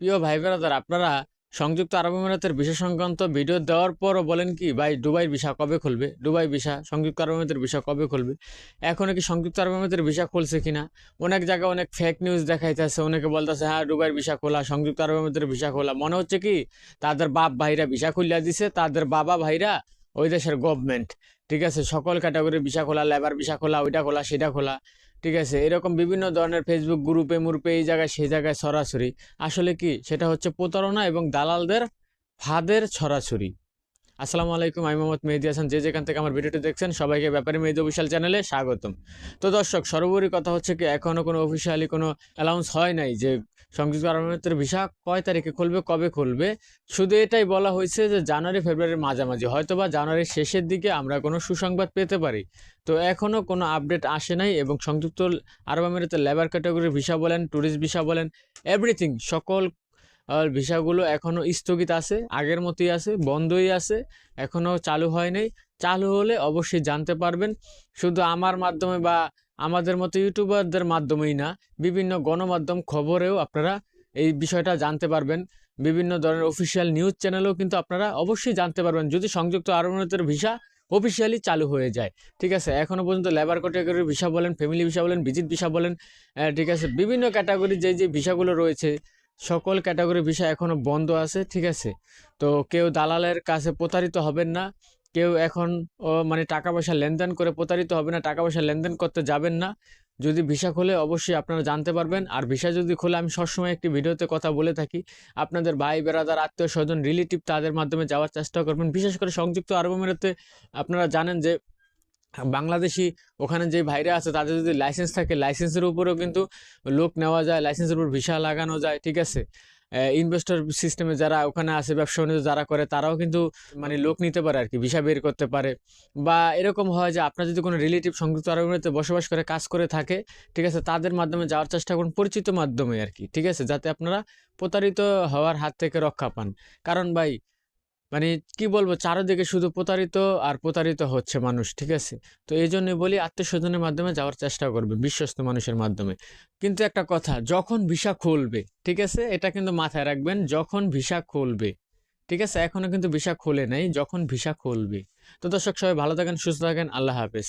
প্রিয় ভাই ব্রাদার আপনারা সংযুক্ত আরব আমিরাতের ভিসা সংক্রান্ত ভিডিও দেওয়ার পরও বলেন কি, ভাই দুবাই ভিসা কবে খুলবে? দুবাই ভিসা, সংযুক্ত আরব আমিরাতের ভিসা কবে খুলবে? এখনও কি সংযুক্ত আরব আমিরাতের ভিসা খুলছে কিনা? অনেক জায়গায় অনেক ফেক নিউজ দেখাইতেছে, অনেকে বলতেছে হ্যাঁ দুবাইয়ের ভিসা খোলা, সংযুক্ত আরব আমিরাতের ভিসা খোলা। মনে হচ্ছে কি, তাদের বাপ ভাইরা ভিসা খুলিয়া দিছে, তাদের বাবা ভাইরা ওই দেশের গভর্নমেন্ট ঠিক আছে? সকল ক্যাটাগরির ভিসা খোলা লেবার ভিসা খোলা, ওইটা খোলা, সেটা খোলা। ঠিক আছে, এরকম বিভিন্ন ধরনের ফেসবুক গ্রুপে মুরুপে এই জায়গায়, সেই জায়গায় সরাসরি। আসলে কি? সেটা হচ্ছে প্রতারণা এবং দালালদের ফাঁদের ছড়াছড়ি আসসালামু আলাইকুম, আমি মোহাম্মদ মেহেদি হাসান। যে যেখান থেকে আমার ভিডিওটি দেখছেন, সবাইকে ব্যাপারে মেহেদি অফিসিয়াল চ্যানেলে স্বাগতম। তো দর্শক, সর্বোপরি কথা হচ্ছে কি এখনও কোনো অফিসিয়ালি কোনো অ্যালাউন্স হয় নাই যে সংযুক্ত আরব আমিরাতের ভিসা কয় তারিখে খুলবে, কবে খুলবে। শুধু এটাই বলা হয়েছে যে জানুয়ারি, ফেব্রুয়ারির মাঝামাঝি। হয়তো বা জানুয়ারির শেষের দিকে আমরা কোনো সুসংবাদ পেতে পারি। তো এখনও কোনো আপডেট আসে নাই এবং সংযুক্ত আরব আমিরাতের লেবার ক্যাটাগরির ভিসা বলেন ট্যুরিস্ট ভিসা বলেন এভরিথিং সকল আর ভিসাগুলো এখনও স্থগিত আছে, আগের মতোই আছে, বন্ধই আছে এখনও চালু হয় নাই। চালু হলে অবশ্যই জানতে পারবেন। শুধু আমার মাধ্যমে বা আমাদের মতো ইউটিউবারদের মাধ্যমেই না, বিভিন্ন গণমাধ্যম খবরেও আপনারা এই বিষয়টা জানতে পারবেন। বিভিন্ন ধরনের অফিসিয়াল নিউজ চ্যানেলেও কিন্তু আপনারা অবশ্যই জানতে পারবেন। যদি সংযুক্ত আরব ভিসা অফিসিয়ালি চালু হয়ে যায়, ঠিক আছে? এখনও পর্যন্ত লেবার ক্যাটাগরির ভিসা বলেন ফ্যামিলি ভিসা বলেন ভিজিট ভিসা বলেন ঠিক আছে? বিভিন্ন ক্যাটাগরি যে যে ভিসাগুলো রয়েছে সকল ক্যাটাগরি বিষয় এখনও বন্ধ আছে, ঠিক আছে? তো কেউ দালালের কাছে প্রতারিত হবেন না, কেউ এখন মানে টাকা পয়সা লেনদেন করে প্রতারিত হবে না টাকা পয়সা লেনদেন করতে যাবেন না। যদি ভিসা খোলে অবশ্যই আপনারা জানতে পারবেন, আর ভিসা যদি খোলে আমি সবসময় একটি ভিডিওতে কথা বলে থাকি, আপনাদের ভাই বেড়াদার আত্মীয় স্বজন রিলেটিভ তাদের মাধ্যমে যাওয়ার চেষ্টা করবেন। বিশেষ করে সংযুক্ত আরব আমিরাতে আপনারা জানেন যে বাংলাদেশি ওখানে যে ভাইরা আছে, তাদের যদি লাইসেন্স থাকে লাইসেন্সের উপরেও কিন্তু লোক নেওয়া যায় লাইসেন্সের উপর ভিসা লাগানো যায়, ঠিক আছে? ইনভেস্টর সিস্টেমে যারা ওখানে আছে, ব্যবসা বাণিজ্য যারা করে, তারাও কিন্তু মানে লোক নিতে পারে আর কি ভিসা বের করতে পারে। বা এরকম হয় যে আপনার যদি কোনো রিলেটিভ সংযুক্ত আরব বসবাস করে, কাজ করে থাকে, ঠিক আছে? তাদের মাধ্যমে যাওয়ার চেষ্টা করুন, পরিচিত মাধ্যমে আর কি, ঠিক আছে? যাতে আপনারা প্রতারিত হওয়ার হাত থেকে রক্ষা পান। কারণ ভাই মানে কি বলব, চারোদিকে শুধু প্রতারিত আর প্রতারিত হচ্ছে মানুষ, ঠিক আছে? তো এই জন্য বলি আত্মীয়স্বজনের মাধ্যমে যাওয়ার চেষ্টা করবে, বিশ্বস্ত মানুষের মাধ্যমে। কিন্তু একটা কথা, যখন ভিসা খুলবে, ঠিক আছে? এটা কিন্তু মাথায় রাখবেন, যখন ভিসা খুলবে, ঠিক আছে? এখনও কিন্তু ভিসা খোলে নাই, যখন ভিসা খুলবে। তো দর্শক সবাই ভালো থাকেন, সুস্থ থাকেন, আল্লাহ হাফেজ।